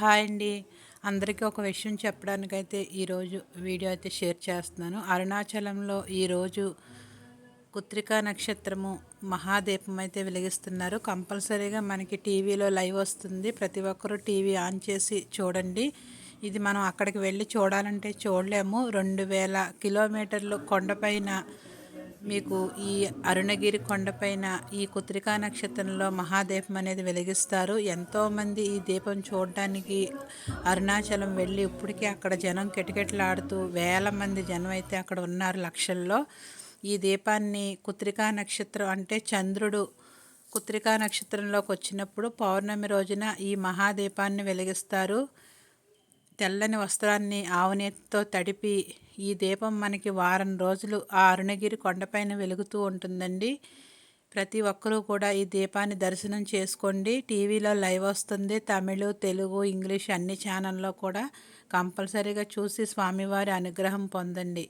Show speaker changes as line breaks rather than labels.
Hi అండి. అందరికీ ఒక విషయం చెప్పడానికైతే ఈరోజు వీడియో అయితే షేర్ చేస్తున్నాను. అరుణాచలంలో ఈరోజు కుత్రికా నక్షత్రము మహాదీపం అయితే వెలిగిస్తున్నారు. కంపల్సరీగా మనకి టీవీలో లైవ్ వస్తుంది. ప్రతి ఒక్కరూ టీవీ ఆన్ చేసి చూడండి. ఇది మనం అక్కడికి వెళ్ళి చూడాలంటే చూడలేము. రెండు వేల కిలోమీటర్లు కొండపైన మీకు ఈ అరుణగిరి కొండపైన ఈ కుత్రికా నక్షత్రంలో మహాదీపం అనేది వెలిగిస్తారు. ఎంతోమంది ఈ దీపం చూడడానికి అరుణాచలం వెళ్ళి ఇప్పటికీ అక్కడ జనం కిటకిటలాడుతూ వేల మంది జనం అయితే అక్కడ ఉన్నారు లక్షల్లో. ఈ దీపాన్ని కుత్రికా నక్షత్రం అంటే చంద్రుడు కుత్రికా నక్షత్రంలోకి వచ్చినప్పుడు పౌర్ణమి రోజున ఈ మహాదీపాన్ని వెలిగిస్తారు. తెల్లని వస్త్రాన్ని ఆవునేతితో తడిపి ఈ దీపం మనకి వారం రోజులు ఆ అరుణగిరి కొండపైన వెలుగుతూ ఉంటుందండి. ప్రతి ఒక్కరూ కూడా ఈ దీపాన్ని దర్శనం చేసుకోండి. టీవీలో లైవ్ వస్తుంది. తమిళ తెలుగు ఇంగ్లీష్ అన్ని ఛానల్లో కూడా కంపల్సరీగా చూసి స్వామివారి అనుగ్రహం పొందండి.